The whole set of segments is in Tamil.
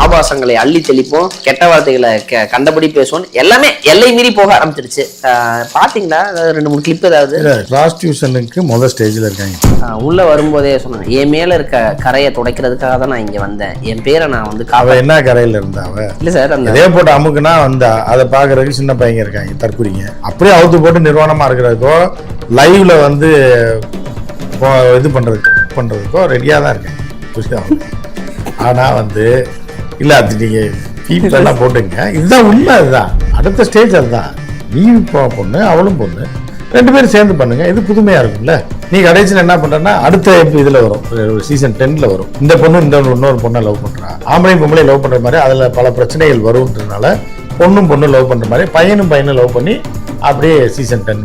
ஆபாசங்களை அள்ளி தெளிப்போம் கெட்ட வார்த்தைகளை கெ- கண்டபடி பேசுவோம். எல்லாமே எல்லை மீறி போக ஆரம்பிச்சிருச்சு. அதாவது ரெண்டு மூணு கிளிப் ஏதாவது? ப்ராஸ்டியூஷனுக்கு முதல் ஸ்டேஜில் இருக்காங்க. உள்ள வரும்போதே சொன்னாங்க என் மேல இருக்க கரையை துடைக்கிறதுக்காக தான் நான் இங்க வந்தேன். என் பேரை நான் வந்து அவ என்ன கரையில் இருந்தா அவ? இல்ல சார் அந்த இதே போட்டு அமுக்குனா வந்தா அதை பார்க்கறதுக்கு சின்ன பையங்க இருக்காங்க தற்குறிங்க. அப்படியே அவுத்து போட்டு நிர்வாணமா இருக்கிறதுக்கோ லைவ்ல வந்து இது பண்றதுக்கு பண்றதுக்கோ ரெடியாக தான் இருக்கேன் புரியுதா? ஆனா வந்து இல்ல அது நீங்க ஃபீட் எல்லாம் போட்டுங்க. இதுதான் உண்மை அதுதான். அடுத்த ஸ்டேஜ் அதுதான். நீ இப்போ பொண்ணு அவளும் பொண்ணு. ரெண்டு பேரும் சேர்ந்து பண்ணுங்க. இது புதுமையா இருக்கும்ல. நீ கடைசியில் என்ன பண்றன்னா அடுத்த இதுல வரும். சீசன் டென்ல வரும். இந்த பொண்ணு இந்த இன்னொரு பொண்ணை லவ் பண்றா. ஆம்பளை பொம்பளை லவ் பண்ற மாதிரி அதுல பல பிரச்சனைகள் வரும்ன்றதுனால பொண்ணும் பொண்ணும் லவ் பண்ற மாதிரி பையனும் பையனும் லவ் பண்ணி அப்படியே சீசன் டென்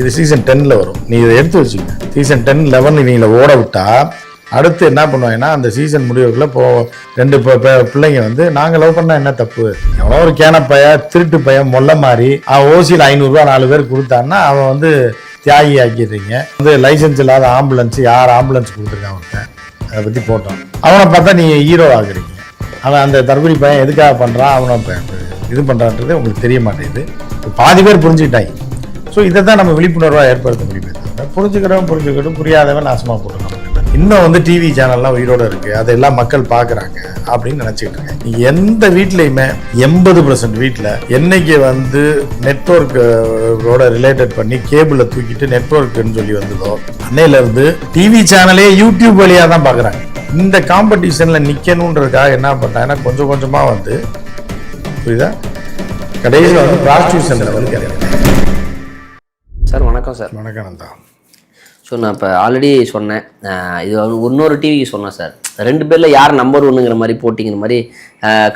இது சீசன் டென்ல வரும். நீ இதை எடுத்து வச்சுக்க சீசன் டென் லெவன் நீங்கள ஓட விட்டா அடுத்து என்ன பண்ணுவாங்கன்னா அந்த சீசன் முடிவுக்குள்ள போ ரெண்டு பிள்ளைங்க வந்து நாங்க லவ் பண்ணா என்ன தப்பு? எவ்வளோ ஒரு கேன பைய திருட்டு பையன் மொல்ல மாதிரி அவன் ஓசியில் ஐநூறுரூவா நாலு பேர் கொடுத்தான்னா அவன் வந்து தியாகி ஆக்கிடுறீங்க வந்து லைசென்ஸ் இல்லாத ஆம்புலன்ஸ் யார் ஆம்புலன்ஸ் கொடுத்துருக்கான் அவன்கிட்ட? அதை பற்றி போட்டோம். அவனை பார்த்தா நீங்கள் ஹீரோ ஆகுறீங்க. அவன் அந்த தற்கொலை பையன் எதுக்காக பண்ணுறான் அவனை இது பண்ணுறான்றது உங்களுக்கு தெரிய மாட்டேங்குது. பாதி பேர் புரிஞ்சுக்கிட்டாங்க. ஸோ இதை தான் நம்ம விழிப்புணர்வாக ஏற்படுத்த முடியுமே புரிஞ்சுக்கிறவன் புரிஞ்சுக்கட்டும் புரியாதவன் நாசமாக போட்டுக்கணும் இன்னும் வந்து டிவி சேனல்லாம் உயிரோட இருக்கு. அதெல்லாம் மக்கள் பார்க்குறாங்க அப்படின்னு நினச்சிக்கிட்டு இருக்கேன் எந்த வீட்லையுமே எண்பது பர்சன்ட் வீட்டில் என்னைக்கு வந்து நெட்ஒர்க்கோட ரிலேட்டட் பண்ணி கேபிளை தூக்கிட்டு நெட்ஒர்க்னு சொல்லி வந்ததோ அன்னையிலேருந்து டிவி சேனலே யூடியூப் வழியாக தான் பார்க்குறாங்க. இந்த காம்படிஷனில் நிற்கணுன்றதுக்காக என்ன பண்ணுறாங்கன்னா கொஞ்சம் கொஞ்சமாக வந்து புரியுதா? கடைசியில் வந்து ப்ராஸ்டியூஷன் லெவலுக்கு இறங்குறாங்க. சார் வணக்கம் சார். வணக்கம் நந்தா ஸோ நான் இப்போ ஆல்ரெடி சொன்னேன். இது வந்து இன்னொரு டிவிக்கு சொன்னேன் சார் ரெண்டு பேரில் யார் நம்பர் ஒன்றுங்கிற மாதிரி போட்டிங்கிற மாதிரி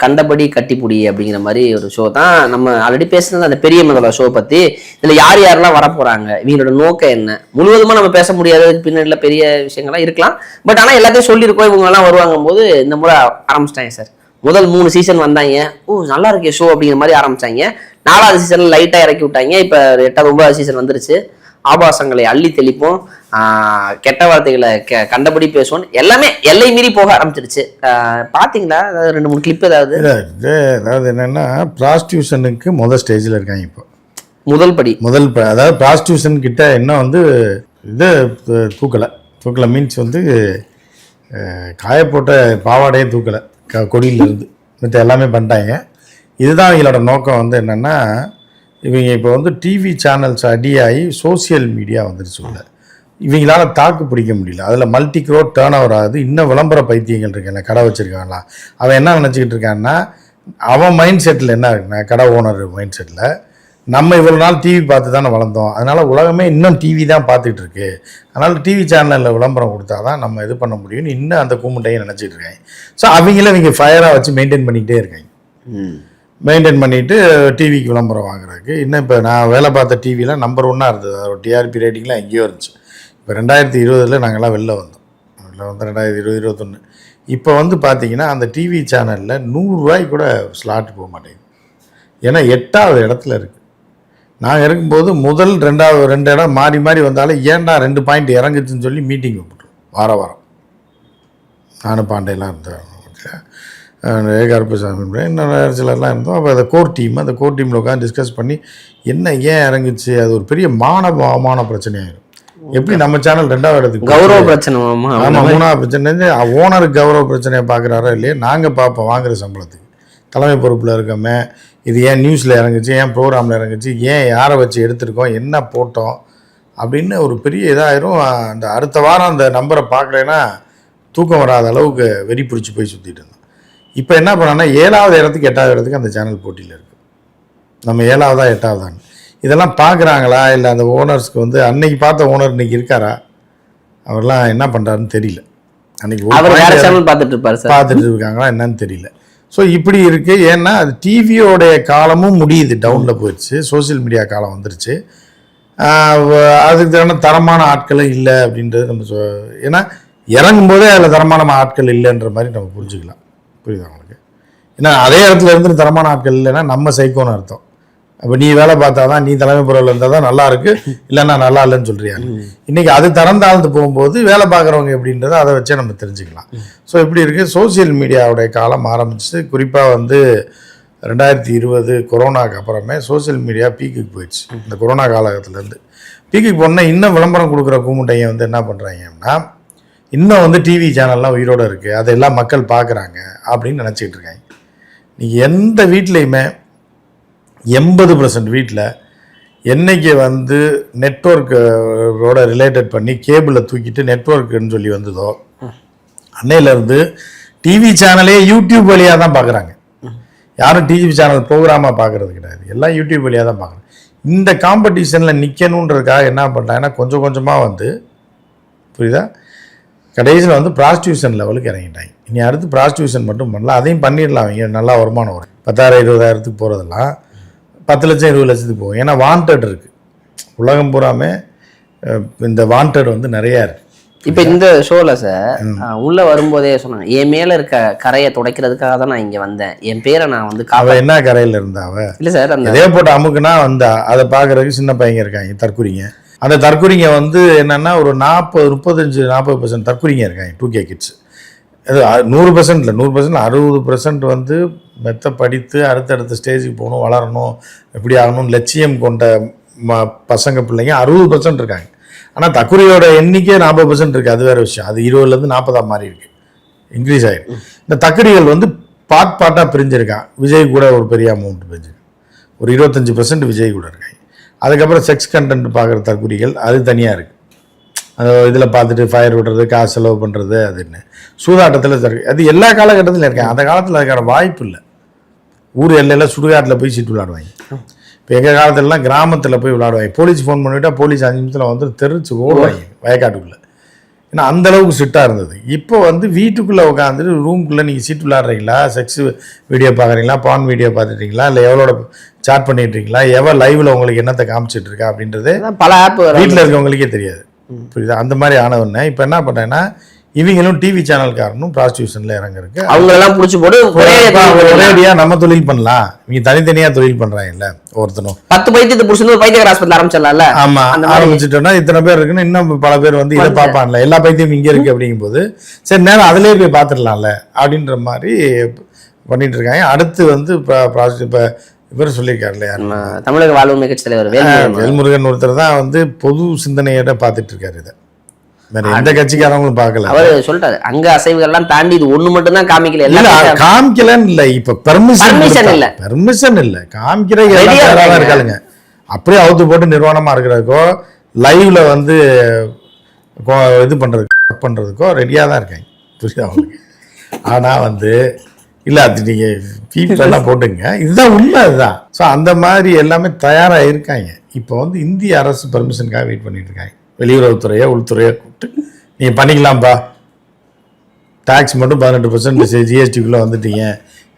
கண்டபடி கட்டிப்புடி அப்படிங்கிற மாதிரி ஒரு ஷோ தான் நம்ம ஆல்ரெடி பேசுனது அந்த பெரிய முதல்ல ஷோ பற்றி இதில் யார் யாரெல்லாம் வரப்போகிறாங்க இவங்களோட நோக்கம் என்ன? முழுவதுமாக நம்ம பேச முடியாததுக்கு பின்னாடியில் பெரிய விஷயங்கள்லாம் இருக்கலாம். பட் ஆனால் எல்லாத்தையும் சொல்லியிருக்கோம். இவங்கெல்லாம் வருவாங்கும் போது இந்த முறை ஆரம்பிச்சிட்டாங்க சார் முதல் மூணு சீசன் வந்தாங்க. ஓ நல்லா இருக்கே ஷோ அப்படிங்கிற மாதிரி ஆரம்பிச்சாங்க. நாலாவது சீசனில் லைட்டாக இறக்கி விட்டாங்க. இப்போ எட்டாவது ஒன்பதாவது சீசன் வந்துருச்சு. ஆபாசங்களை அள்ளி தெளிப்போம். கெட்ட வார்த்தைகளை கெ- கண்டபடி பேசுவோம். எல்லாமே எல்லை மீறி போக ஆரம்பிச்சிருச்சு. ஆஹ் பாத்தீங்களா? அதாவது ரெண்டு மூணு கிளிப் ஏதாவது? அதாவது என்னென்னா ப்ராஸ்டியூஷனுக்கு முதல் ஸ்டேஜில் இருக்காங்க இப்போ. முதல் படி. முதல் அதாவது ப்ராஸ்டியூஷன் கிட்ட இன்னும் வந்து இது தூக்கலை. தூக்கலை மீன்ஸ் வந்து காயப்போட்ட பாவாடையே தூக்கலை. க கொடியிலேருந்து. மற்ற எல்லாமே பண்ணிட்டாங்க. இதுதான் இவங்களோட நோக்கம் வந்து என்னென்னா இவங்க இப்போ வந்து டிவி சேனல்ஸ் அடியாகி சோஷியல் மீடியா வந்துருச்சு உள்ள. இவங்களால தாக்கு பிடிக்க முடியல. அதில் மல்டி க்ரோட் டேர்ன் ஓவர் ஆகுது. இன்னும் விளம்பர பைத்தியங்கள் இருக்குல்ல கடை வச்சுருக்காங்களா? அவன் என்ன நினச்சிக்கிட்டு இருக்கான்னா அவன் மைண்ட் செட்டில் என்ன இருக்குன்னா கடை ஓனர் மைண்ட் செட்டில் நம்ம இவ்வளோ நாள் டிவி பார்த்து தானே வளர்ந்தோம். அதனால் உலகமே இன்னும் டிவி தான் பார்த்துட்டு இருக்கு. அதனால் டிவி சேனலில் விளம்பரம் கொடுத்தா தான் நம்ம இது பண்ண முடியும்னு இன்னும் அந்த கூமுட்டையும் நினச்சிட்டு இருக்காங்க ஸோ அவங்கள இவங்க ஃபயராக வச்சு மெயின்டைன் பண்ணிக்கிட்டே இருக்காங்க. மெயின்டைன் பண்ணிட்டு டிவிக்கு விளம்பரம் வாங்குறதுக்கு. இன்னும் இப்போ நான் வேலை பார்த்த டிவிலாம் நம்பர் ஒன்னாக இருந்தது. அதோட டிஆர்பி ரேட்டிங்லாம் எங்கேயோ இருந்துச்சு. இப்போ ரெண்டாயிரத்தி இருபதில் நாங்கள்லாம் வெளில வந்தோம். வெளில வந்து ரெண்டாயிரத்தி இருபது இருபத்தொன்று இப்போ வந்து பார்த்தீங்கன்னா அந்த டிவி சேனலில் நூறுரூவாய்க்கு கூட ஸ்லாட் போக மாட்டேங்குது. ஏன்னா எட்டாவது இடத்துல இருக்குது நாங்கள் இருக்கும்போது முதல் ரெண்டாவது ரெண்டு இடம் மாறி மாறி வந்தாலும் ஏன்டா ரெண்டு பாயிண்ட் இறங்குச்சுன்னு சொல்லி மீட்டிங் கூப்பிட்ருவோம் வார வாரம். நானும் பாண்டையெல்லாம் இருந்தேன். ஏ கருப்பசாமி இன்னும் சிலர்லாம் இருந்தோம். அப்போ அந்த கோர் டீம் அந்த கோர் டீமில் உட்காந்து டிஸ்கஸ் பண்ணி என்ன ஏன் இறங்குச்சு? அது ஒரு பெரிய மான அவமான பிரச்சனையாயிடும் எப்படி நம்ம சேனல் ரெண்டாவது இடத்துக்கு கௌரவ பிரச்சனை மாமா. ஆமா மூணாவது பிரச்சனை ஓனருக்கு கௌரவ பிரச்சனையை பார்க்குறாரோ இல்லையா நாங்கள் பார்ப்போம் வாங்குற சம்பளத்துக்கு. தலைமை பொறுப்பில் இருக்கோமே இது ஏன் நியூஸில் இறங்குச்சு ஏன் ப்ரோக்ராமில் இறங்குச்சு ஏன் யாரை வச்சு எடுத்திருக்கோம் என்ன போட்டோம் அப்படின்னு ஒரு பெரிய இதாயிரும். அந்த அடுத்த வாரம் அந்த நம்பரை பார்க்கலைன்னா தூக்கம் வராத அளவுக்கு வெறி பிடிச்சி போய் சுற்றிட்டு இருந்தோம். இப்போ என்ன பண்ணோன்னா ஏழாவது இடத்துக்கு எட்டாவது இடத்துக்கு அந்த சேனல் போட்டியில் இருக்குது நம்ம ஏழாவதா எட்டாவதான்னு. இதெல்லாம் பார்க்குறாங்களா இல்லை அந்த ஓனர்ஸ்க்கு வந்து அன்னைக்கு பார்த்த ஓனர் இன்னைக்கு இருக்காரா? அவர்லாம் என்ன பண்ணுறாருன்னு தெரியல. அன்னைக்கு அவர் வேற சேனல் பார்த்துட்டு இருப்பாரு பார்த்துட்டு இருக்காங்களா என்னன்னு தெரியல. ஸோ இப்படி இருக்கு. ஏன்னா அது டிவியோடைய காலமும் முடியுது. டவுனில் போயிடுச்சு. சோஷியல் மீடியா காலம் வந்துருச்சு. ஆஹ் வ- அதுக்கு தகுந்த தரமான ஆட்களும் இல்லை அப்படின்றது நம்ம சொ ஏன்னா இறங்கும் போதே அதில் தரமான ஆட்கள் இல்லைன்ற மாதிரி நம்ம புரிஞ்சுக்கலாம். புரியுதா உங்களுக்கு? ஏன்னா அதே இடத்துல இருந்து தரமான ஆட்கள் இல்லைன்னா நம்ம சைக்கோன்னு அர்த்தம். அப்போ நீ வேலை பார்த்தாதான் நீ தலைமை பொருள் இருந்தால் தான் நல்லா இருக்கு இல்லைன்னா நல்லா இல்லைன்னு சொல்றியா? இன்னைக்கு அது திறந்தாழ்ந்து போகும்போது வேலை பார்க்குறவங்க எப்படின்றத அதை வச்சே நம்ம தெரிஞ்சுக்கலாம். ஸோ இப்படி இருக்கு. சோஷியல் மீடியாவுடைய காலம் ஆரம்பிச்சு குறிப்பாக வந்து ரெண்டாயிரத்தி இருபது கொரோனாக்கு அப்புறமே சோஷியல் மீடியா பீக்குக்கு போயிடுச்சு. இந்த கொரோனா காலகட்டத்திலேருந்து. பீக்குக்கு போனால் இன்னும் விளம்பரம் கொடுக்குற கூமுட்டைங்க வந்து என்ன பண்ணுறாங்கன்னா இன்னும் வந்து டிவி சேனல்லாம் உயிரோடு இருக்குது அதெல்லாம் மக்கள் பார்க்குறாங்க அப்படின்னு நினச்சிக்கிட்டு இருக்காங்க. நீங்கள் எந்த வீட்லேயுமே எண்பது பர்சன்ட் வீட்டில் என்னைக்கு வந்து நெட்ஒர்க்கோட ரிலேட்டட் பண்ணி கேபிளை தூக்கிட்டு நெட்ஒர்க்குன்னு சொல்லி வந்ததோ அன்னையிலேருந்து டிவி சேனலே யூடியூப் வழியாக தான் பார்க்குறாங்க யாரும் டிவி சேனல் ப்ரோக்ராமாக பார்க்குறது கிடையாது. எல்லாம் யூடியூப் வழியாக தான் பார்க்குறாங்க இந்த காம்படிஷனில் நிற்கணுன்றதுக்காக என்ன பண்ணுறாங்கன்னா கொஞ்சம் கொஞ்சமாக வந்து புரியுதா? கடைசியில் வந்து ப்ராஸ்டியூஷன் லெவலுக்கு இறங்கிட்டாங்க. இனி அடுத்து ப்ராஸ்டியூஷன் மட்டும் பண்ணல அதையும் பண்ணிடலாம். அவங்க நல்லா வருமானம் வரும். பத்தாயிரம் இருபதாயிரத்துக்கு போகிறதெல்லாம் பத்து லட்சம் இருபது லட்சத்துக்கு போகும். ஏன்னா வாண்டட் இருக்குது உலகம் பூராமே இந்த வாண்டட் வந்து நிறையா இருக்குது இப்ப இந்த ஷோல சார் உள்ள வரும்போதே சொன்னாங்க. என் மேல இருக்க கரையை துடைக்கிறதுக்காக தான் நான் இங்க வந்தேன். என் பேரை நான் வந்து அவள் என்ன கரையில் இருந்தா அவ? இல்ல சார் அந்த இதே போட்டு அமுக்குனா வந்தா அதை பார்க்கறதுக்கு சின்ன பையங்க இருக்காங்க தற்குறிங்க. அந்த தற்குறிங்க வந்து என்னன்னா ஒரு நாற்பது முப்பத்தஞ்சு நாற்பது பர்சன்ட் தற்குறிங்க இருக்காங்க டூ கே கிட்ஸ் அது நூறு பர்சன்ட் இல்லை நூறு பர்சன்ட் அறுபது பர்சன்ட் வந்து மெத்த படித்து அடுத்தடுத்த ஸ்டேஜுக்கு போகணும் வளரணும் எப்படி ஆகணும் லட்சியம் கொண்ட ம பசங்க பிள்ளைங்க அறுபது பர்சன்ட் இருக்காங்க. ஆனால் தற்குறியோட எண்ணிக்கை நாற்பது பர்சன்ட் இருக்குது அது வேற விஷயம். அது இருபதுலேருந்து நாற்பதா மாறி இருக்கு. இன்க்ரீஸ் ஆகிருக்கு இந்த தக்கடிகள் வந்து பார்ட் பார்ட்டாக பிரிஞ்சிருக்கான் விஜய் கூட ஒரு பெரிய அமௌண்ட் பிரிஞ்சிருக்கு. ஒரு இருபத்தஞ்சி பர்சன்ட் விஜய் கூட இருக்காங்க அதுக்கப்புறம் செக்ஸ் கண்டென்ட் பார்க்குற தற்குறிகள் அது தனியாக இருக்குது அது இதில் பார்த்துட்டு ஃபயர் விடுறது காசு செலவு பண்ணுறது அதுன்னு சூதாட்டத்தில் இருக்கு அது எல்லா காலகட்டத்திலும் இருக்கேன் அந்த காலத்தில் அதுக்கான வாய்ப்பு இல்லை. ஊர் எல்லையில் சுடுகாட்டில் போய் சீட்டு விளையாடுவாங்க இப்போ எங்கள் காலத்துலலாம் கிராமத்தில் போய் விளையாடுவாங்க போலீஸ் ஃபோன் பண்ணிவிட்டா போலீஸ் அஞ்சு நிமிஷத்தில் வந்து தெரிச்சு ஓடுவாங்க வயக்காட்டுக்குள்ளே. ஏன்னா அந்த அளவுக்கு சிட்டாக இருந்தது. இப்போ வந்து வீட்டுக்குள்ளே உட்காந்துட்டு ரூம்குள்ளே நீங்கள் சீட்டு விளையாடுறீங்களா? செக்ஸ் வீடியோ பார்க்குறீங்களா? பான் வீடியோ பார்த்துட்டீங்களா? இல்லை எவ்வளோட சாட் பண்ணிட்டுருக்கீங்களா? எவ்வளோ லைவில் உங்களுக்கு என்னத்தை காமிச்சிட்டு இருக்கா அப்படின்றது பல ஆப் வீட்டில் இருக்கவங்களுக்கே தெரியாது. புரியுதா? அந்த மாதிரி ஆனவொன்னே இப்போ என்ன பண்ணுறேன்னா இவங்களும் டிவி சேனல்காரனும் ப்ராஸ்டியூஷனில் இறங்குறதுக்கு அவங்க எல்லாம் புடிச்சு போட்டு ஒரே ஒரேடியாக நம்ம தொழில் பண்ணலாம். இவங்க தனித்தனியாக தொழில் பண்ணுறாங்கல்ல ஒருத்தனும். பத்து பைத்தியத்தை புடிச்சு ஒரு பைத்திய ஹாஸ்பிட்டல் ஆரம்பிச்சிடலாம்ல? ஆமா அந்த மாதிரி- ஆரம்பிச்சிட்டோம்னா இத்தனை பேர் இருக்குன்னு இன்னும் பல பேர் வந்து இதை பார்ப்பான்ல. எல்லா பைத்தியம் இங்க இருக்கு அப்படிங்கும்போது சரி நேரம் அதுலயே போய் பார்த்துடலாம்ல அப்படின்ற மாதிரி பண்ணிட்டு இருக்காங்க. அடுத்து வந்து இப்போ இவர் சொல்லியிருக்காருல்ல யார்? நம்ம தமிழக வாழ்வுரிமை கட்சி தலைவர் வேல்முருகன் ஒருத்தர் தான் வந்து பொது சிந்தனையோட பார்த்துட்டு இருக்காரு இதை. எந்த கட்சிக்காரங்களும் பார்க்கல. அவர் சொல்லிட்டாரு. அங்க அசைவுகள் எல்லாம் தாண்டி இது ஒண்ணு மட்டும் தான் காமிக்கல இல்ல காமிக்கலன்னு இல்ல. இப்ப பெர்மிஷன் Permission இல்ல. பெர்மிஷன் இல்ல. காமிக்கிற. இருக்காளுங்க. அப்படியே அவுத்து போட்டு நிர்வாணமா இருக்கிறதுக்கோ லைவ்ல வந்து இது பண்றதுக்கு cut பண்றதுக்கோ ரெடியா தான் இருக்காங்க. புரியுதா அவங்களுக்கு ஆனா வந்து இல்ல அது நீங்க எல்லாம் போட்டுங்க. இதுதான் உண்மை அதுதான். ஸோ அந்த மாதிரி எல்லாமே தயாரா இருக்காங்க. இப்போ வந்து இந்திய அரசு பெர்மிஷனுக்காக வெயிட் பண்ணிட்டு இருக்காங்க. வெளியுறவுத்துறையோ உள்துறையோ கூப்பிட்டு நீங்கள் பண்ணிக்கலாம்ப்பா டேக்ஸ் மட்டும் பதினெட்டு பர்சன்ட் ஜிஎஸ்டிக்குள்ளே வந்துட்டீங்க.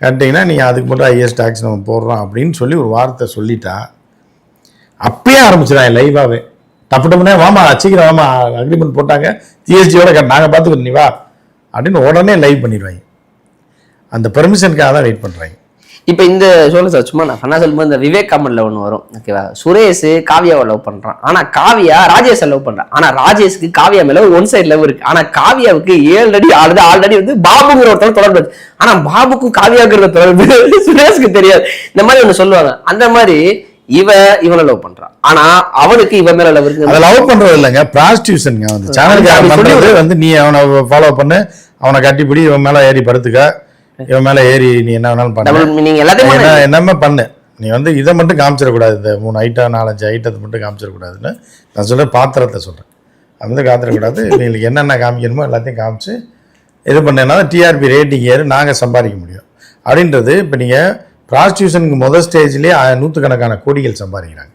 கேட்டிங்கன்னா நீங்கள் அதுக்கு மட்டும் ஐஎஸ் டேக்ஸ் நம்ம போடுறோம் அப்படின்னு சொல்லி ஒரு வார்த்தை சொல்லிட்டா அப்பயே ஆரம்பிச்சிடாங்க லைவாகவே டப்பு டப்புனே வாமா சீக்கிரம் வாமா அக்ரிமெண்ட் போட்டாங்க. ஜிஎஸ்டியோட நாங்கள் பார்த்துக்கிறோம் நீ வா. அப்படின்னு உடனே லைவ் பண்ணிடுவாங்க. அந்த பெர்மிஷனுக்காக தான் வெயிட் பண்ணுறாங்க இப்ப இந்த சொல்ல சார் சும்மா நான் ஃபன்னா சொல்லும்போது இந்த விவேக் கமல்ல ஒண்ணு வரும் ஓகேவா சுரேஷ் காவியாவை லவ் பண்றான். ஆனா காவியா ராஜேஷை லவ் பண்றான். ஆனா ராஜேஷ்க்கு காவியா மேல ஒன் சைடு லவ் இருக்கு. ஆனா காவியாவுக்கு ஏழு அடி ஆல்ரெடி ஆல்ரெடி வந்து பாபுங்கிற ஒருத்தர் தொடர்பு இருக்கு. ஆனா பாபுக்கும் காவியாங்கிற தொடர்பு சுரேஷ்க்கு தெரியாது. இந்த மாதிரி ஒண்ணு சொல்லுவாங்க. அந்த மாதிரி இவ இவனை லவ் பண்றான் ஆனா அவனுக்கு இவன் மேல லவ் இருக்கு. லவ் பண்றது இல்லைங்க. ப்ராஸ்டியூஷனுங்க வந்து பண்றது வந்து நீ அவனை ஃபாலோ பண்ணு அவனை கட்டிப்பிடி இவன் மேலே ஏறி படுத்துக்க. இவன் மேலே ஏறி நீ என்ன வேணாலும் பண்ணு. மீனிங் எல்லாத்தையும். என்னமே பண்ணு. நீ வந்து இதை மட்டும் காமிச்சிடக்கூடாது. இந்த மூணு ஐட்டம் நாலஞ்சு ஐட்டத்தை மட்டும் காமிச்சிடக்கூடாதுன்னு நான் சொல்கிறேன் பாத்திரத்தை சொல்கிறேன் அது வந்து காத்திரக்கூடாது உங்களுக்கு என்னென்ன காமிக்கணுமோ எல்லாத்தையும் காமிச்சு இது பண்ணேன்னா டிஆர்பி ரேட்டிங் ஏறி நாங்கள் சம்பாதிக்க முடியும். அப்படின்றது இப்போ நீங்கள் ப்ராஸ்டியூஷனுக்கு முதல் ஸ்டேஜ்லேயே நூற்றுக்கணக்கான கோடிகள் சம்பாதிக்கிறாங்க.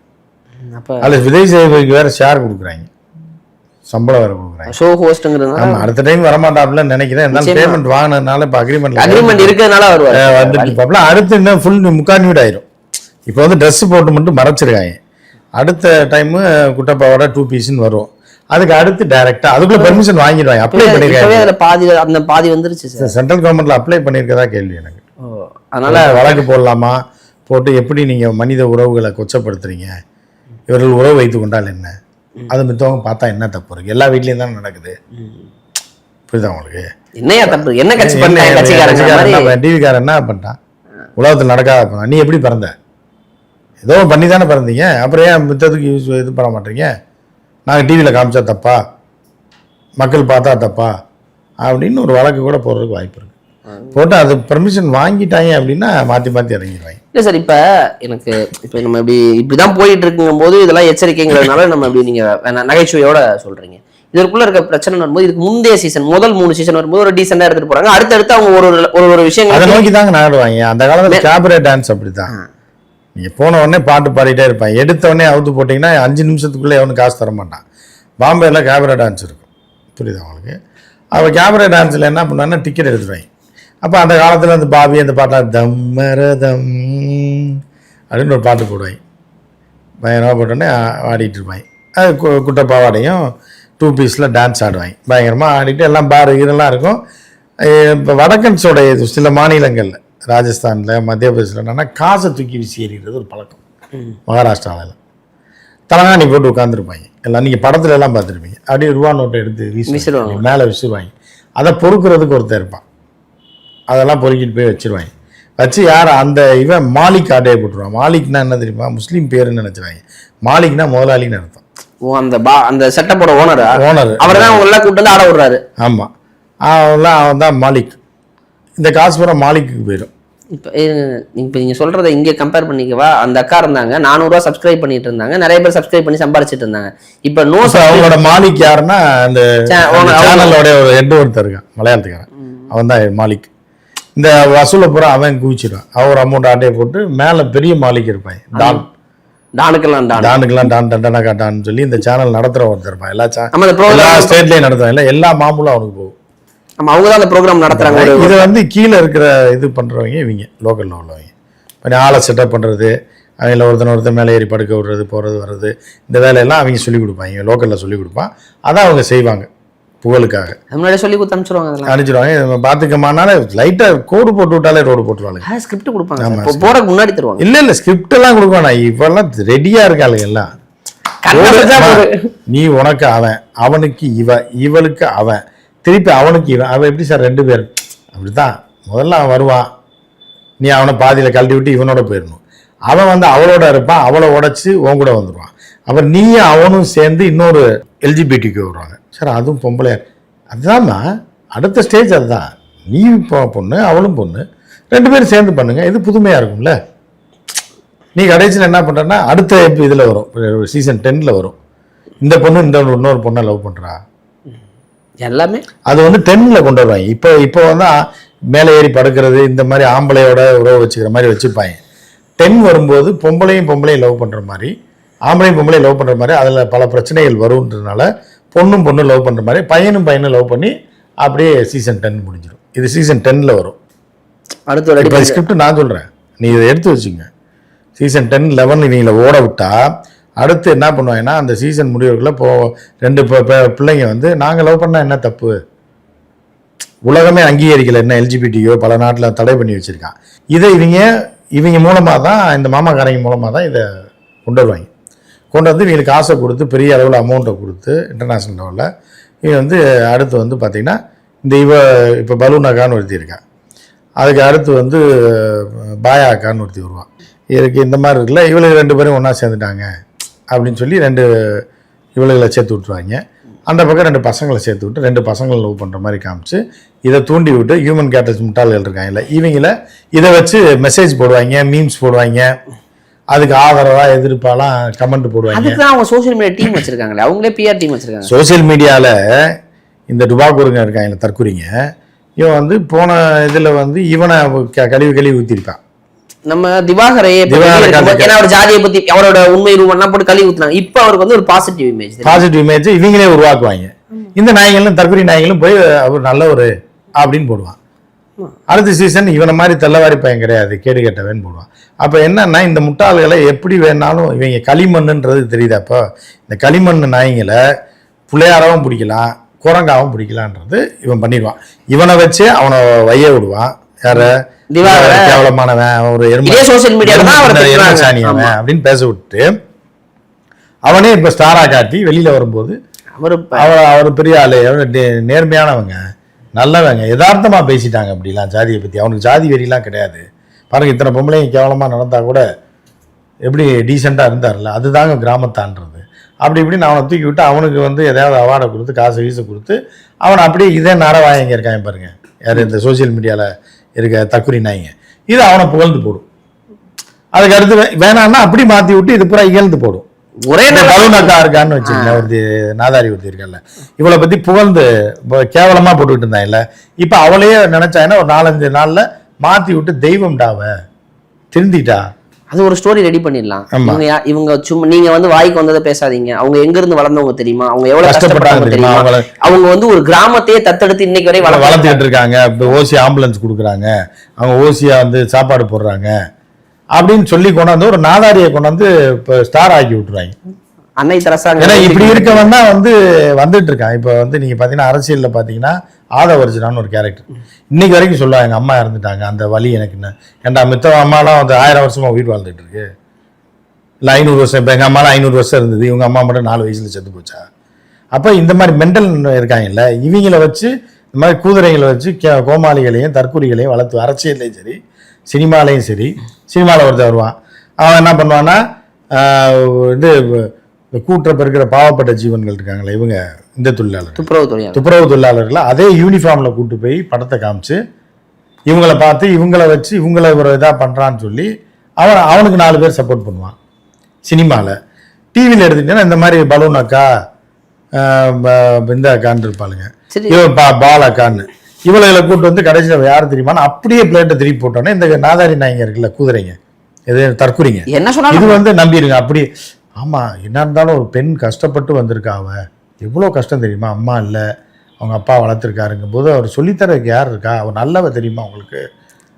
அதில் விஜய் சேவைக்கு வேறு ஷேர் கொடுக்குறாங்க. சம்பளம் வேறு கொடுக்குறாங்க. ஷோ ஹோஸ்ட்ங்கிறது ஆமாம் அடுத்த டைம் வரமாட்டாப்புலன்னு நினைக்கிறேன். இருந்தாலும் நிச்சயமா. பேமெண்ட் வாங்கினதுனால இப்போ அக்ரிமெண்ட் அக்ரிமெண்ட் இருக்கிறதுனால வருவார். வந்துட்டு அடுத்து இன்னும் ஃபுல் முக்கான்வீட் ஆயிரும். இப்போ வந்து ட்ரெஸ் போட்டு மட்டும் மறைச்சிருக்காங்க. அடுத்த டைமு குட்டப்பாவோட டூ பீஸ்ன்னு வரும். அதுக்கு அடுத்து டைரக்டா அதுக்குள்ள பெர்மிஷன் வாங்கிடுவாங்க. அப்ளை பண்ணிருக்காங்க அதுல பாதி அந்த பாதி வந்துருச்சு சார். சென்ட்ரல் கவர்மெண்ட்ல அப்ளை பண்ணியிருக்கதா கேள்வி எனக்கு. அதனால வழக்கு போடலாமா? போட்டு எப்படி நீங்கள் மனித உறவுகளை கொச்சப்படுத்துறீங்க? இவர்கள் உறவு வைத்து கொண்டால் என்ன? அது மித்தவங்க பார்த்தா என்ன தப்பு இருக்குது எல்லா வீட்லேயும் தான் நடக்குது. புரியுதா உங்களுக்கு? என்னையா தப்பு? என்ன கட்சி பண்ண கட்சிக்காரங்க டிவிக்காரன் என்ன பண்ணிட்டான்? உலகத்தில் நடக்காத பண்ணான் நீ எப்படி பிறந்த? ஏதோ பண்ணி தானே பிறந்தீங்க. அப்புறம் ஏன் மித்தத்துக்கு யூஸ் இது பண்ண மாட்டீங்க? நாங்கள் டிவியில் காமிச்சா தப்பா? மக்கள் பார்த்தா தப்பா? அப்படின்னு ஒரு வழக்கு கூட போடுறதுக்கு வாய்ப்பு இருக்கு. போட்டு அது பெர்மிஷன் வாங்கிட்டாங்க அப்படின்னா மாற்றி மாற்றி இறங்கிடுவாங்க. இல்ல சார் இப்ப எனக்கு இப்ப நம்ம இப்படி இப்படிதான் போயிட்டு இருக்குங்கும் போது இதெல்லாம் எச்சரிக்கைங்கிறதுனால நம்ம இப்படி நீங்க வேணா- நகைச்சுவையோட சொல்றீங்க. இதற்குள்ள இருக்க பிரச்சனை வரும்போது இதுக்கு முந்தைய சீசன் முதல் மூணு சீசன் வரும்போது ஒரு டீசெண்டா எடுத்துட்டு போறாங்க. அடுத்தடுத்து அவங்க ஒரு ஒரு- ஒரு ஒரு அதை விஷயங்கள் நோக்கி தாங்க நாடுவாங்க. அந்த காலத்தில் கேபரே டான்ஸ் அப்படிதான் நீங்கள் போன உடனே பாட்டு பாடிட்டே இருப்பான் எடுத்த உடனே அவுத்து போட்டிங்கன்னா அஞ்சு நிமிஷத்துக்குள்ளே எவனும் காசு தர மாட்டான். பாம்பேல கேபரே டான்ஸ் இருக்கும். புரியுதா உங்களுக்கு? அவள் கேபரே டான்ஸில் என்ன பண்ணான்னா டிக்கெட் எடுத்துருவாங்க அப்போ அந்த காலத்தில் அந்த பாபி அந்த பாட்டெலாம் தம்மரதம் அப்படின்னு ஒரு பாட்டு போடுவாங்க பயங்கரமாக போட்டோன்னே ஆடிட்டு இருப்பாங்க அது கு- குட்டை பாவாடையும் டூ பீஸில் டான்ஸ் ஆடுவாங்க பயங்கரமாக ஆடிட்டு எல்லாம் பாரு இதெல்லாம் இருக்கும். இப்போ வடக்கன்ஸோட இது சில மாநிலங்களில் ராஜஸ்தானில் மத்திய பிரதேசில் என்னன்னா காசை தூக்கி வீசி எறிகிறது ஒரு பழக்கம். மகாராஷ்டிராவில் தலகாணி போட்டு உட்காந்துருப்பாங்க எல்லாம் நீங்கள் படத்துல எல்லாம் பார்த்துருப்பீங்க. அப்படியே ரூபா நோட்டை எடுத்து வீசி. மேலே விசிறுவாங்க அதை பொறுக்கிறதுக்கு ஒருத்தர் இருப்பான். அதெல்லாம் பொறுக்கிட்டு போய் வச்சிருவாங்க. வச்சு யார் அந்த இவன் மாலிக் ஆட்டையை போட்டுருவான். மாலிக்னா என்ன தெரியுமா? முஸ்லீம் பேருன்னு நினச்சிருவாங்க. மாலிக்னா முதலாளின்னு அர்த்தம். ஓ அந்த பா அந்த செட்டப்போட ஓனரா ஓனர் அவர் தான் அவங்க எல்லாம் கூட்டு வந்து ஆட விடுறாரு. ஆமாம் அவன்லாம் அவன் தான் மாலிக். இந்த காசு பூரா மாலிக்கு போயிடும். இப்போ இப்போ நீங்கள் சொல்கிறத இங்கே கம்பேர் பண்ணிக்கவா? அந்த அக்கா இருந்தாங்க நானூறுரூவா சப்ஸ்கிரைப் பண்ணிட்டு இருந்தாங்க நிறைய பேர் சப்ஸ்கிரைப் பண்ணி சம்பாரிச்சிட்டு இருந்தாங்க. இப்போ நோ அவங்களோட மாலிக் யாருன்னா அந்த சேனலோட ஒரு ஹெட் ஒருத்தர் இருக்கான் மலையாளத்துக்காரன். அவன் தான் மாலிக். இந்த வசூலை பூரா அவன் குவிச்சிடுவான். அவர் அமௌண்ட் ஆட்டையை போட்டு மேலே பெரிய மாலிக் இருப்பான். டான். டானுக்கெல்லாம் டான். டானுக்கெல்லாம் டான் டண்டனக்கா டான்னு சொல்லி இந்த சேனல் நடத்துற ஒருத்தர் இருப்பான். எல்லா எல்லா ஸ்டேட்லயும் நடத்துவான். இல்லை எல்லா மாமூலும் அவனுக்கு போகும். நம்ம அவங்க தான் அந்த ப்ரோக்ராம் நடத்துறாங்க. ஒரு இது வந்து கீழே இருக்கிற இது பண்றவங்க இவங்க லோக்கல்ல உள்ளவங்க. இப்போ ஆளை செட்டப் பண்றது அவங்கள ஒருத்தன் ஒருத்தன் மேலே ஏறி படுக்க விடுறது போகிறது வர்றது இந்த வேலையெல்லாம் அவங்க சொல்லி கொடுப்பாங்க. லோக்கலில் சொல்லி கொடுப்பான். அதான் அவங்க செய்வாங்க. புகழுக்காக. அது முன்னாடியே சொல்லி கொடுத்து அனுப்பிச்சிருவாங்க அதெல்லாம். அனுப்பிச்சிடுவாங்க பார்த்துக்கமானால லைட்டாக கோடு போட்டு விட்டாலே ரோடு போட்டுருவாங்க ஸ்கிரிப்ட் கொடுப்பாங்க. இப்போ முன்னாடி தருவாங்க. இல்லை இல்லை ஸ்கிரிப்ட் எல்லாம் கொடுக்க வேணாம். இப்போல்லாம் ரெடியாக இருக்காளுங்க எல்லாம். நீ உனக்கு அவன் அவனுக்கு இவ இவளுக்கு அவன். திருப்பி அவனுக்கு இவன். அவன் எப்படி சார் ரெண்டு பேர் அப்படித்தான். முதல்ல அவன் வருவான். நீ அவனை பாதியில் கழட்டி விட்டு இவனோட போயிடணும். அவன் வந்து அவளோட இருப்பான். அவளை உடைச்சு உன் கூட வந்துடுவான் அப்புறம் நீயும் அவனும் சேர்ந்து இன்னொரு எல்ஜிபிடிக்கு வருவாங்க. சார் அதுவும் பொம்பளை அதுதான்மா அடுத்த ஸ்டேஜ் அதுதான். நீ இப்போ பொண்ணு அவளும் பொண்ணு ரெண்டு பேரும் சேர்ந்து பண்ணுங்க இது புதுமையாக இருக்கும்ல. நீ கடைசியில் என்ன பண்ணுறன்னா அடுத்த இதில் வரும் சீசன் டென்னில் வரும். இந்த பொண்ணு இந்த இன்னொரு பொண்ணை லவ் பண்ணுறா எல்லாமே. அது வந்து டென்னில் கொண்டு வருவாங்க. இப்போ இப்போ வந்து மேலே ஏறி படுக்கிறது இந்த மாதிரி ஆம்பளையோட உறவு வச்சுக்கிற மாதிரி வச்சுப்பாங்க. டென் வரும்போது பொம்பளையும் பொம்பளையும் லவ் பண்ணுற மாதிரி ஆம்பளையும் பொம்பளையும் லவ் பண்ணுற மாதிரி அதில் பல பிரச்சனைகள் வரும்ன்றதுனால பொண்ணும் பொண்ணும் லவ் பண்ணுற மாதிரி பையனும் பையனும் லவ் பண்ணி அப்படியே சீசன் டென் முடிஞ்சிடும் இது சீசன் டென்னில் வரும். அடுத்து இப்போ ஸ்கிரிப்ட் நான் சொல்கிறேன் நீ இதை எடுத்து வச்சுங்க. சீசன் டென் லெவன் இவங்களை ஓட விட்டா அடுத்து என்ன பண்ணுவாங்கன்னா அந்த சீசன் முடிவுக்குள்ள ரெண்டு ப- ப- பிள்ளைங்க வந்து நாங்கள் லவ் பண்ணால் என்ன தப்பு? உலகமே அங்கீகரிக்கல என்ன எல்ஜிபிடியோ பல நாட்டில் தடை பண்ணி வச்சுருக்கான். இதை இவங்க இவங்க மூலமாக தான் இந்த மாமாக்காரங்க மூலமாக தான் இதை கொண்டு வருவாங்க. கொண்டு வந்து இவங்களுக்கு காசை கொடுத்து பெரிய அளவில் அமௌண்ட்டை கொடுத்து இன்டர்நேஷ்னல் லெவலில் இவன் வந்து அடுத்து வந்து பார்த்திங்கன்னா இந்த இவ இப்போ பலூனாக்கான்னு ஒருத்தி இருக்கான் அதுக்கு அடுத்து வந்து பாயாக்கான்னு ஒருத்தி வருவான் இதுக்கு இந்த மாதிரி இருக்குல்ல இவளுக்கு ரெண்டு பேரும் ஒன்றா சேர்ந்துட்டாங்க அப்படின்னு சொல்லி ரெண்டு இவளுகளை சேர்த்து விட்ருவாங்க அந்த பக்கம் ரெண்டு பசங்களை சேர்த்து விட்டு ரெண்டு பசங்களை லவ் பண்ணுற மாதிரி காமிச்சு இதை தூண்டி விட்டு ஹியூமன் கேட்டர்ஸ் முட்டாள்கள் இருக்காங்கல்ல இவங்கள இதை வச்சு மெசேஜ் போடுவாங்க மீம்ஸ் போடுவாங்க. அதுக்கு ஆதரவாக எதிர்ப்பாலாம் கமெண்ட் போடுவாங்க. அதுக்கு அவங்க சோஷியல் மீடியா டீம் வச்சிருக்காங்களே. அவங்களே பிஆர் டீம் வச்சிருக்காங்க. சோஷியல் மீடியாவில் இந்த டுபாக்கூருங்க இருக்காங்க தற்குறிங்க இவன் வந்து போன இதில் வந்து இவனை கழுவி கழுவி ஊற்றிருப்பான் நம்ம திவாகரையே. ஏன்னா அவர் ஜாதியை பத்தி அவரோட உண்மை ரூபம்லாம் போட்டு கழுவி ஊத்துனாங்க. இப்போ அவருக்கு வந்து ஒரு பாசிட்டிவ் இமேஜ் பாசிட்டிவ் இமேஜ் இவங்களே உருவாக்குவாங்க. இந்த நாய்களும் தற்கொலை நாய்களும் போய் அவர் நல்லவர் அப்படின்னு போடுவான். அடுத்த சீசன் இவனை மாதிரி தெல்லவாரி பையன் கிடையாது கேடு கெட்டவன் போடுவான். அப்போ என்னன்னா இந்த முட்டாள்களை எப்படி வேணாலும் இவங்க களிமண்ணுன்றது தெரியுது அப்போ? இந்த களிமண் நாய்ங்களை புள்ளையாராவும் பிடிக்கலாம் குரங்காவும் பிடிக்கலான்றது இவன் பண்ணிடுவான். இவனை வச்சே அவனை வைய விடுவான். யார? கேவலமானவன் ஒரு எருமை இதே social media ல தான் அவரை எருமை திட்டுறாங்க. சாணி அவன் ஆமா. அப்படின்னு பேச விட்டு அவனே இப்ப ஸ்டாரா காட்டி வெளியில வரும்போது அவரு அவர் பெரிய ஆளு நேர்மையானவங்க. நல்லவங்க யதார்த்தமாக பேசிட்டாங்க அப்படிலாம் ஜாதியை பற்றி அவனுக்கு ஜாதி வெறிலாம் கிடையாது. பாருங்க இத்தனை பொம்பளைங்க கேவலமாக நடந்தால் கூட எப்படி டீசெண்டாக இருந்தார்ல அதுதாங்க கிராமத்தான்றது. அப்படி இப்படி நான் அவனை தூக்கி விட்டு அவனுக்கு வந்து எதாவது அவார்டை கொடுத்து காசு வீச கொடுத்து அவன் அப்படியே இதே நரவாயங்க இருக்காங்க பாருங்கள் யார் இந்த சோஷியல் மீடியாவில் இருக்க தக்குரி நாய்ங்க. இது அவனை புகழ்ந்து போடும். அதுக்கு அடுத்து வேணான்னா அப்படி மாற்றி விட்டு இது பூரா இகழ்ந்து போடும். ஒரே அக்கா இருக்கான்னு வச்சுக்கோங்க ஒருத்தி நாதாரி ஒருத்தி இருக்கல்ல இவளை பத்தி புகழ்ந்து கேவலமா போட்டுக்கிட்டு இருந்தாங்கல்ல இப்ப அவளையே நினைச்சாங்கன்னா ஒரு நாலஞ்சு நாள்ல மாத்தி விட்டு தெய்வம் டாவ? திருந்திட்டா? அது ஒரு ஸ்டோரி ரெடி பண்ணிடலாம். இவங்க இவங்க சும்மா நீங்க வந்து வாய்க்கு வந்ததை பேசாதீங்க. அவங்க எங்க இருந்து வளர்ந்தவங்க தெரியுமா? அவங்க எவ்வளவு கஷ்டப்பட்டாங்க தெரியுமா? அவங்க வந்து ஒரு கிராமத்தையே தத்தெடுத்து இன்னைக்கு வரை வளர்த்து வளர்த்துக்கிட்டு இருக்காங்க. ஓசி ஆம்புலன்ஸ் கொடுக்குறாங்க. அவங்க ஓசியா வந்து சாப்பாடு போடுறாங்க. அப்படின்னு சொல்லி கொண்டாந்து ஒரு நாதாரியை கொண்டாந்து இப்போ ஸ்டார் ஆக்கி விட்டுறாங்க. அன்னை தெரசா ஏன்னா இப்படி இருக்கவன் தான் வந்து வந்துட்டு இருக்கான். இப்போ வந்து நீங்க பாத்தீங்கன்னா அரசியல்ல பாத்தீங்கன்னா ஆதவர்ஜனான்னு ஒரு கேரக்டர் இன்னைக்கு வரைக்கும் சொல்லுவாங்க எங்க அம்மா இறந்துட்டாங்க அந்த வலி எனக்கு என்ன? ஏன்டா மித்த அம்மாலாம் வந்து ஆயிரம் வருஷமா உயிர் வாழ்ந்துட்டு இருக்கு. இல்லை ஐநூறு வருஷம் இப்போ எங்கள் அம்மாலாம் ஐநூறு வருஷம் இருந்தது. இவங்க அம்மா மட்டும் நாலு வயசுல செத்து போச்சா? அப்போ இந்த மாதிரி மெண்டல் இருக்காங்கல்ல இவங்கள வச்சு இந்த மாதிரி கூதுரைகளை வச்சு கோமாளிகளையும் தற்கூரிகளையும் வளர்த்து அரசியல்லையும் சரி சினிமாலையும் சரி சினிமாவில் ஒருத்தர் வருவான். அவன் என்ன பண்ணுவான்னா இது இந்த கூட்டுற பெருக்கிற பாவப்பட்ட ஜீவன்கள் இருக்காங்களே இவங்க இந்த தொழிலாளர் துப்புரவு தொழிலாளர் துப்புரவு தொழிலாளர்களை அதே யூனிஃபார்மில் கூட்டு போய் படத்தை காமிச்சு இவங்கள பார்த்து இவங்கள வச்சு இவங்கள ஒரு இதாக பண்ணுறான்னு சொல்லி அவன் அவனுக்கு நாலு பேர் சப்போர்ட் பண்ணுவான் சினிமாவில் டிவியில் எடுத்துக்கிட்டேன்னா இந்த மாதிரி பலூன் அக்கா இந்த அக்கான்னு இருப்பாளுங்க. பா பால் அக்கான்னு. இவளை கூட்டு வந்து கடைசியில் யார் தெரியுமான்னு அப்படியே பிளேட்டை திருப்பி போட்டோன்னே இந்த நாதாரி நாய்ங்க இருக்குல்ல குதிரைங்க. இது தற்குறிங்க. என்ன இது சொன்னாலும் வந்து நம்பிருங்க அப்படி ஆமா என்ன இருந்தாலும் ஒரு பெண் கஷ்டப்பட்டு வந்திருக்கா அவ. எவ்வளோ கஷ்டம் தெரியுமா? அம்மா இல்லை. அவங்க அப்பா வளர்த்துருக்காருங்கும் போது அவர் சொல்லித்தரதுக்கு யார் இருக்கா? அவ நல்லவ தெரியுமா உங்களுக்கு?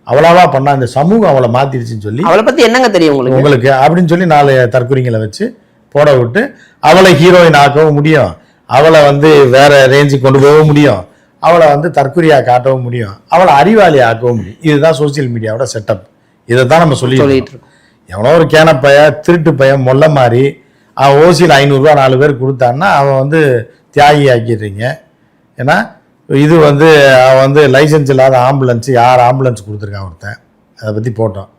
அவளாவா பண்ணா இந்த சமூகம் அவளை மாத்திருச்சுன்னு சொல்லி அவளை பத்தி என்னங்க தெரியும் உங்களுக்கு? உங்களுக்கு அப்படின்னு சொல்லி நாலு தற்குறிங்களை வச்சு போட விட்டு அவளை ஹீரோயின் ஆக்கவும் முடியும். அவளை வந்து வேற ரேஞ்சுக்கு கொண்டு போகவும் முடியும். அவளை வந்து தற்குறியா காட்டவும் முடியும். அவளை அறிவாளி ஆக்கவும் முடியும். இதுதான் சோஷியல் மீடியாவோட செட்டப் இதை தான் நம்ம சொல்லி சொல்லிட்டு இருக்கோம். எவனோ ஒரு கேன பைய திருட்டு பையன் மொல்ல மாதிரி அவன் ஓசியில் ஐநூறுரூவா நாலு பேர் கொடுத்தான்னா அவன் வந்து தியாகி ஆக்கிடுறீங்க ஏன்னா இது வந்து அவன் வந்து லைசென்ஸ் இல்லாத ஆம்புலன்ஸ் யார் ஆம்புலன்ஸ் கொடுத்துருக்கான் ஒருத்தன்? அதை பற்றி போட்டோம்.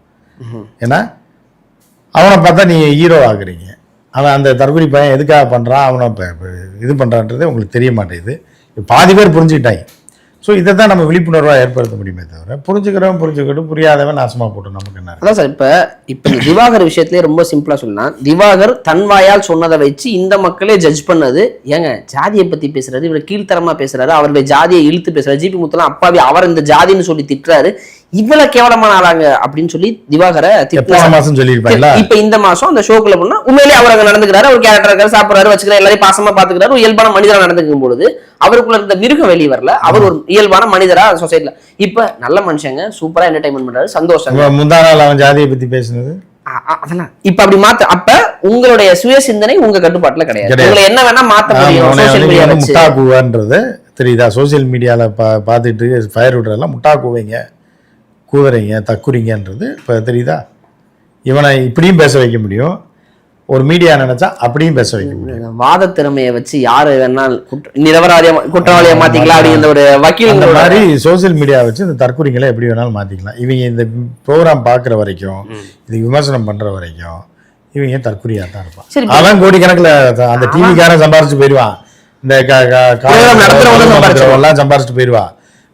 ஏன்னா அவனை பார்த்தா நீங்கள் ஹீரோ ஆகுறீங்க. அவன் அந்த தற்கொலை பையன் எதுக்காக பண்ணுறான் அவனை இது பண்ணுறான்றது உங்களுக்கு தெரிய மாட்டேங்குது. பாதி பேர் புரிஞ்சுக்கிட்டாங்க. ஸோ இதை தான் நம்ம விழிப்புணர்வாக ஏற்படுத்த முடியுமே தவிர புரிஞ்சுக்கிறவன் புரிஞ்சுக்கிட்டும் புரியாதவன் நாசமாக போட்டு நமக்கு என்ன அதான் சார் இப்போ இப்போ திவாகர் விஷயத்துலேயே ரொம்ப சிம்பிளாக சொல்லலாம் திவாகர் தன் வாயால் சொன்னதை வச்சு இந்த மக்களே ஜட்ஜ் பண்ணது. ஏங்க ஜாதியை பற்றி பேசுறாரு இவர் கீழ்த்தரமாக பேசுறாரு அவருடைய ஜாதியை இழுத்து பேசுறாரு. ஜிபி முத்தலாம் அப்பாவி அவர் இந்த ஜாதின்னு சொல்லி திட்டுறாரு. இவ்வளவு கேவலமான ஆளாங்க அப்படின்னு சொல்லி திவாகரை மாதம் சொல்லியிருப்பாங்களா? இப்ப இந்த மாசம் அந்த ஷோக்குள்ள போனா உண்மையிலேயே அவர் அங்க நடந்துக்கிறாரு அவர் கேரக்டர் இருக்காரு சாப்பிடுறாரு வச்சுக்கிறாரு எல்லாரையும் பாசமா பாத்துக்கிறாரு ஒரு இயல்பான மனிதரா நடந்துக்கும் பொழுது அவருக்குள்ள இருந்த மிருகம் வெளியே வரல. அவர் ஒரு இயல்பான மனிதரா சொசைட்டில இப்ப நல்ல மனுஷங்க சூப்பரா என்டர்டைன்மெண்ட் பண்றாரு சந்தோஷம் முந்தா நாள் அவன் ஜாதியை பத்தி பேசுனது? அதெல்லாம். இப்ப அப்படி மாத்த அப்ப உங்களுடைய சுய சிந்தனை உங்க கட்டுப்பாட்டுல கிடையாது. உங்களை என்ன வேணா மாத்த முடியும். சோசியல் மீடியா தெரியுதா? சோஷியல் மீடியால பா பார்த்துட்டு ஃபயர் விடுறதெல்லாம் முட்டா கூதுரைங்க தக்குறிங்கன்றது இப்போ தெரியுதா? இவனை இப்படியும் பேச வைக்க முடியும். ஒரு மீடியா நினைச்சா அப்படியும் பேச வைக்க முடியும். வாத திறமையை வச்சு யாரு வேணால் குற்ற- நிரபராதியா குற்றவாளியா மாத்திக்கலாம் அப்படிங்கிற ஒரு வக்கீல் மாதிரி சோஷியல் மீடியா வச்சு இந்த தற்கொலைகளை எப்படி வேணாலும் மாத்திக்கலாம். இவங்க இந்த ப்ரோக்ராம் பார்க்குற வரைக்கும் இது விமர்சனம் பண்ற வரைக்கும் இவங்க தற்கொலையா தான் இருப்பான் அவன் கோடிக்கணக்கில் அந்த டிவிக்காரன் சம்பாரிச்சு போயிடுவான். இந்த. எல்லாம் சம்பாரிச்சுட்டு போயிடுவான்.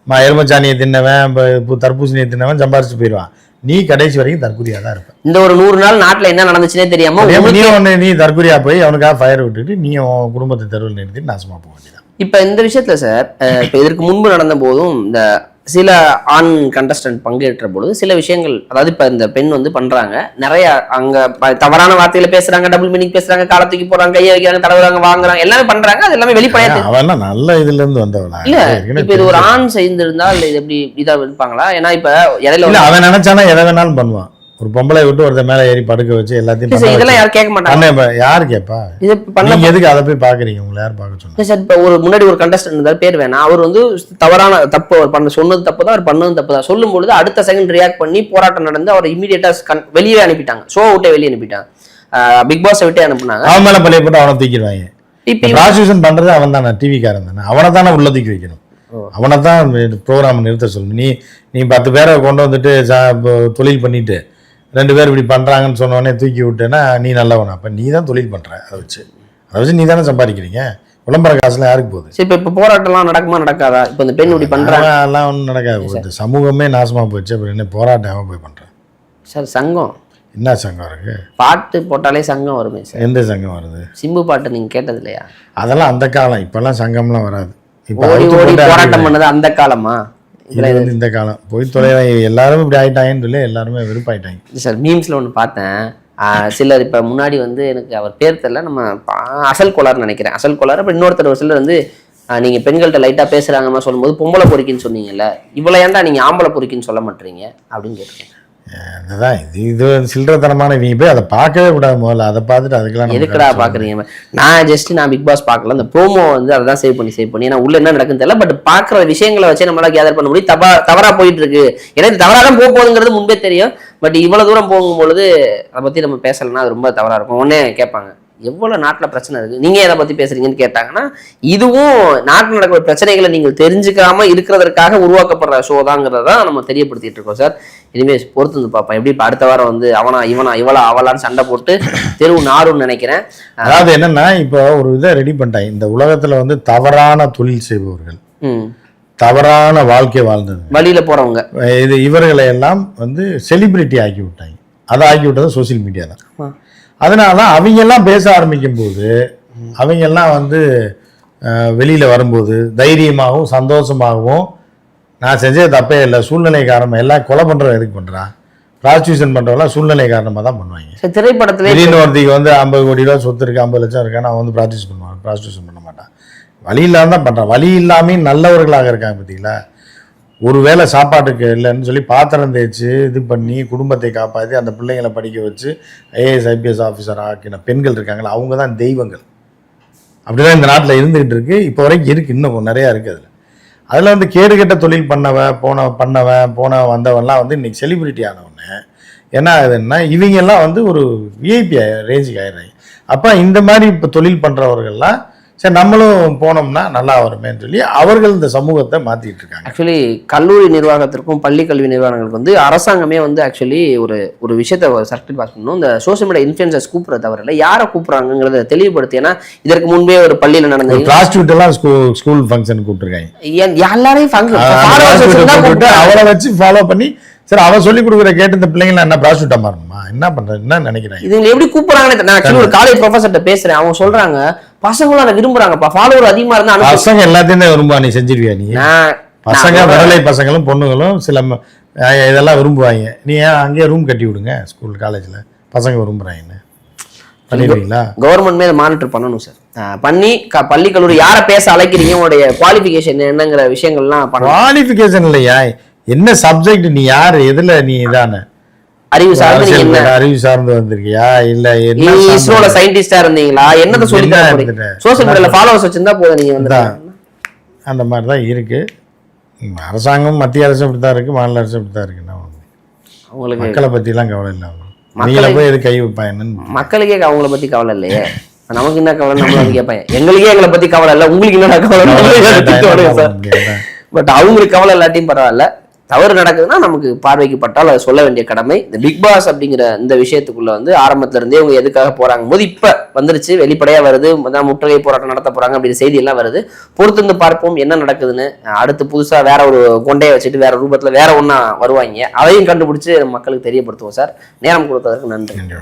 ம எருமச்சாணியை தின்னவன் இப்ப- தர்பூசணியை தின்னவன் சம்பாரிச்சுட்டு போயிடுவான் நீ கடைசி வரைக்கும் தற்கொலையா தான் இருப்ப. இந்த ஒரு நூறு நாள் நாட்டுல என்ன நடந்துச்சுன்னே தெரியாம நீ ஒன்று நீ தற்கொலையா போய் அவனுக்காக ஃபயர் விட்டுட்டு நீ உன் குடும்பத்தை தெருவில் நிறுத்திட்டு நாசமா போக வேண்டியதான் இப்ப இந்த விஷயத்துல சார் இப்ப இதற்கு முன்பு நடந்த போதும் இந்த சில ஆண் கண்டஸ்டன்ட் பங்கேற்ற பொழுது சில விஷயங்கள் அதாவது இப்ப இந்த பெண் வந்து பண்றாங்க நிறைய அங்க தவறான வார்த்தையில பேசுறாங்க டபுள் மீனிங் பேசுறாங்க காலை தூக்கி போறாங்க கையை வைக்கிறாங்க தடவுறாங்க வாங்குறாங்க எல்லாமே பண்றாங்க அது எல்லாமே வெளிப்படையா நல்ல இதுல இருந்து வந்தவனா இல்ல இப்ப இது ஒரு ஆண் செய்திருந்தா இல்ல இது எப்படி இதா இருப்பாங்களா? ஏன்னா இப்ப இடையில அவன் நினைச்சானா எதை வேணாலும் பண்ணுவான். ஒரு பொம்பளை விட்டு ஒருத்தன் மேல ஏறி படுக்க வச்சு எல்லாத்தையும் இதெல்லாம் யாரும் கேட்க மாட்டாங்க? இப்ப யாரு கேப்பா இது பண்ண எதுக்கு அதை போய் பாக்குறீங்க? உங்களை யார் பார்க்க சொன்னா? இல்ல சார் இப்போ ஒரு முன்னாடி ஒரு கண்டஸ்டன்ட் இருந்தார் பேர் வேணாம். அவர் வந்து தவறான தப்பு அவர் பண்ண சொன்னது தப்பு தான் அவர் பண்ணது தப்பு தான் சொல்லும் பொழுது அடுத்த செகண்ட் ரியாக்ட் பண்ணி போராட்டம் நடந்து அவர் இமீடியட்டா வெளியே அனுப்பிட்டாங்க. ஷோ விட்டே வெளியே அனுப்பிட்டாங்க. பிக் பாஸை விட்டே அனுப்புனாங்க. அவன் மேல பழைய போட்டு அவனை தூக்கிடுவாங்க. இப்போ ப்ராசிக்யூஷன் பண்றது அவன் தானே டிவி காரன் தானே. அவனை தானே உள்ள தூக்கி வைக்கணும். அவனை தான் ப்ரோக்ராம் நிறுத்த சொல்லணும். நீ நீ பத்து பேரை கொண்டு வந்துட்டு தொழில் பண்ணிட்டு ரெண்டு பேர் இப்படி பண்றாங்கன்னு சொன்ன உடனே தூக்கி விட்டேன்னா நீ நல்லவன்? அப்ப நீ தான் தொழில் பண்ற அதை வச்சு. அதை வச்சு நீ தானே சம்பாதிக்கிறீங்க? விளம்பர காசுலாம் யாருக்கு போகுது? சரி இப்போ இப்போ போராட்டம்லாம் நடக்குமா நடக்காதா? இப்போ இந்த பெண் இப்படி பண்றாங்க அதெல்லாம் ஒன்றும் நடக்காது. இந்த சமூகமே நாசமா போச்சு அப்புறம் என்ன போராட்டம் போய் பண்றான் சார் சங்கம். என்ன சங்கம் இருக்கு? பாட்டு போட்டாலே சங்கம் வருமே சார். எந்த சங்கம் வருது? சிம்பு பாட்டு நீங்க கேட்டது இல்லையா அதெல்லாம் அந்த காலம் இப்பெல்லாம் சங்கம்லாம் வராது. இப்போ ஓடி ஓடி போராட்டம் பண்ணது அந்த காலமா? இது வந்து இந்த காலம். போய் தொலை எல்லாரும் இப்படி ஆயிட்டாங்கன்னு சொல்லி எல்லாருமே வெறுப்பாயிட்டாங்க. சார் மீம்ஸில் ஒன்று பார்த்தேன். சிலர் இப்போ முன்னாடி வந்து எனக்கு அவர் பேர் தெரியல நம்ம அசல் கோளாறுன்னு நினைக்கிறேன். அசல் கோளாறு அப்புறம் இன்னொருத்தர் ஒரு சிலர் வந்து ஆஹ் நீங்க பெண்கள்கிட்ட லைட்டாக பேசுகிறாங்கம்மா சொல்லும்போது பொம்பளை பொறுக்கின்னு சொன்னீங்கல்ல இவ்வளோ ஏன்டா நீங்க ஆம்பளை பொறுக்கின்னு சொல்ல மாட்டீங்க அப்படின்னு கேட்டேன் அதுதான். இது இது சில்லறத்தனமான இவங்க. போய் அதை பார்க்கவே கூடாது முதல்ல. அதை பார்த்துட்டு அதுக்கெல்லாம் எதுக்குடா பாக்குறீங்க நான் ஜஸ்ட் நான் பிக் பாஸ் பார்க்கல. அந்த ப்ரோமோ வந்து அதை தான் சேவ் பண்ணி சேவ் பண்ணி. ஏன்னா உள்ள என்ன நடக்குன்னு தெரியல. பட் பார்க்குற விஷயங்களை வச்சே நம்மளால கேதர் பண்ண முடியும். தவா தவறா போயிட்டு இருக்கு எனக்கு தவறா தான் போக போகுதுங்கிறது முன்பே தெரியும். பட் இவ்வளவு தூரம் போகும்பொழுது அதை பத்தி நம்ம பேசலைன்னா அது ரொம்ப தவறா இருக்கும். உடனே கேட்பாங்க. எவ்வளவு நாட்டுல பிரச்சனை இருக்கு? நீங்க எதை பத்தி பேசுறீங்கன்னு கேட்டாங்கன்னா இதுவும் நாட்டில் நடக்கிற பிரச்சனைகளை நீங்கள் தெரிஞ்சுக்காம இருக்கிறதற்காக உருவாக்கப்படுற ஷோ தாங்கிறத நம்ம தெரியப்படுத்திட்டு இருக்கோம் சார் இனிமே பொறுத்து வந்து பார்ப்போம். எப்படி இப்ப அடுத்த வாரம் வந்து அவனா இவனா இவளா அவளான்னு சண்டை போட்டு தெருவு நாடுன்னு நினைக்கிறேன். அதாவது என்னன்னா இப்போ ஒரு இதை ரெடி பண்ணிட்டாங்க. இந்த உலகத்துல வந்து தவறான தொழில் செய்பவர்கள் தவறான வாழ்க்கை வாழ்ந்தது. வழியில போறவங்க. இது இவர்களை எல்லாம் வந்து செலிபிரிட்டி ஆக்கி விட்டாங்க. அதை ஆக்கி விட்டது சோஷியல் மீடியா தான். அதனால அவங்க எல்லாம் பேச ஆரம்பிக்கும் போது அவங்க எல்லாம் வந்து வெளியில வரும்போது தைரியமாகவும் சந்தோஷமாகவும் நான் செஞ்சது தப்பே இல்லை சூழ்நிலை காரணமா எல்லாம் கொலை பண்றவன் எதுக்கு பண்றான்? ப்ராஸ்டியூஷன் பண்றவங்களாம் சூழ்நிலை காரணமா தான் பண்ணுவாங்க. சரி, திரைப்படத்திலே திடீர்னு வந்து ஐம்பது கோடி ரூபா சொத்து இருக்கு ஐம்பது லட்சம் இருக்கான்னு அவன் வந்து ப்ராஸ்டியூஸ் பண்ணுவான் ப்ராஸ்டியூஷன் பண்ண மாட்டான். வழி இல்லாம தான் பண்றான். வழி இல்லாமே நல்லவர்களாக இருக்காங்க பார்த்தீங்களா ஒருவேளை சாப்பாட்டுக்கு இல்லைன்னு சொல்லி பாத்திரம் தேய்ச்சி இது பண்ணி குடும்பத்தை காப்பாற்றி அந்த பிள்ளைங்களை படிக்க வச்சு ஐஏஎஸ் ஐபிஎஸ் ஆஃபீஸர் ஆக்கின பெண்கள் இருக்காங்களா அவங்க தான் தெய்வங்கள். அப்படி தான் இந்த நாட்டில் இருந்துகிட்டு இருக்கு. இப்போ வரைக்கும் இருக்குது இன்னும் நிறையா இருக்குது அதில். அதில் வந்து கேடுகெட்ட தொழில் பண்ணவன் போன பண்ணவன் போன வந்தவன்லாம் வந்து இன்றைக்கி செலிபிரிட்டி ஆனவனே என்ன ஆகுதுன்னா இவங்கெல்லாம் வந்து ஒரு விஐபி ரேஞ்சுக்கு ஆயிடுறாங்க. அப்போ இந்த மாதிரி இப்போ தொழில் பண்ணுறவர்கள்லாம் சரி நம்மளும் போனோம்னா நல்லா வருமேன்னு சொல்லி அவர்கள் இந்த சமூகத்தை மாற்றிட்டு இருக்காங்க. ஆக்சுவலி கல்லூரி நிர்வாகத்திற்கும் பள்ளி கல்வி நிறுவனங்களுக்கு வந்து அரசாங்கமே வந்து ஆக்சுவலி ஒரு ஒரு விஷயத்த சர்க்கிள் பார்க்கணும் இந்த சோஷியல் மீடியா இன்ஃபுளுசர்ஸ் கூப்பிட்ற தவிர யாரை கூப்பிடுறாங்கிறத தெளிவுபடுத்தி ஏன்னா இதற்கு முன்பே ஒரு பள்ளியில நடந்த ப்ராஸ்டியூட் எல்லாம் ஸ்கூல் ஃபங்க்ஷன் கூப்பிட்டுருக்காங்க. எல்லாரையும் கூப்பிடுறாங்க. அவளை வச்சு ஃபாலோ பண்ணி சரி அவன் சொல்லி கொடுக்குற கேட்டு இந்த பிள்ளைங்கள என்ன ப்ராஸ்டியூட்டா மாறணுமா? என்ன பண்றது என்ன நினைக்கிறாங்க? இதுங்களை எப்படி கூப்பிடுறாங்கன்னு. நான் ஆக்சுவலி ஒரு காலேஜ் ப்ரொஃபஸர்கிட்ட பேசுறேன். அவங்க சொல்றாங்க பசங்களும் அதை விரும்புறாங்கப்பா. ஃபாலோவர் அதிகமா இருந்தா. பசங்க எல்லாத்தையும் தான் விரும்புவா நீ? செஞ்சிருவியா நீ? பசங்க விரலை பசங்களும் பொண்ணுங்களும் சில இதெல்லாம் விரும்புவாங்க. நீ ஏன் அங்கேயே ரூம் கட்டி விடுங்க ஸ்கூல் காலேஜில் பசங்க விரும்புறாங்கன்னு. பண்ணிடுவீங்களா? கவர்மெண்ட் மேல மானிட்டர் பண்ணணும் சார் பண்ணி க- பள்ளி கல்லூரி யாரை பேச அழைக்கிறீங்க உங்களுடைய குவாலிஃபிகேஷன் என்னங்கிற விஷயங்கள்லாம் குவாலிஃபிகேஷன் இல்லையா? என்ன சப்ஜெக்ட் நீ யாரு எதுல நீ இதான? அறிவு சார்ந்து என்ன? அறிவு சார்ந்து வந்திருக்கியா? இல்ல என்ன இஸ்ரோல சயின்டிஸ்டா இருந்தீங்களா? என்னத சொல்லி தர? சோசியல் மீடியால ஃபாலோவர்ஸ் வச்சிருந்தா போதும் நீங்க வந்து. அந்த மாதிரி தான் இருக்கு அரசாங்கம் மத்திய அரசு இப்படி தான் இருக்கு மாநில அரசு இப்படி தான் இருக்கு? அவங்களுக்கு மக்களை பத்திலாம் கவலை இல்லை. மக்களை- போய் எது கை வைப்பாங்கன்னு மக்களுக்கே அவங்கள பத்தி கவலை இல்லையே. நமக்கு என்ன கவலை? நம்ம வந்து கேட்பாங்க. எங்களுக்கே எங்களை பத்தி கவலை இல்ல. உங்களுக்கு என்ன கவலை. பட் அவங்களுக்கு கவலை இல்லாட்டியும் பரவாயில்ல. தவறு நடக்குதுன்னா நமக்கு பார்வைக்கு பட்டால் அதை சொல்ல வேண்டிய கடமை. இந்த பிக் பாஸ் அப்படிங்கிற இந்த விஷயத்துக்குள்ள வந்து ஆரம்பத்துல இருந்தே இவங்க எதுக்காக போறாங்க? போது இப்ப வந்துருச்சு வெளிப்படையா வருது முற்றுகை போராட்டம் நடத்த போறாங்க அப்படின்னு செய்தி எல்லாம் வருது பொறுத்திருந்து பார்ப்போம் என்ன நடக்குதுன்னு. அடுத்து புதுசா வேற ஒரு கொண்டையை வச்சுட்டு வேற ரூபத்துல வேற ஒன்னா வருவாங்க. அதையும் கண்டுபிடிச்சு மக்களுக்கு தெரியப்படுத்துவோம் சார். நேரம் கொடுத்ததற்கு நன்றி. நன்றி.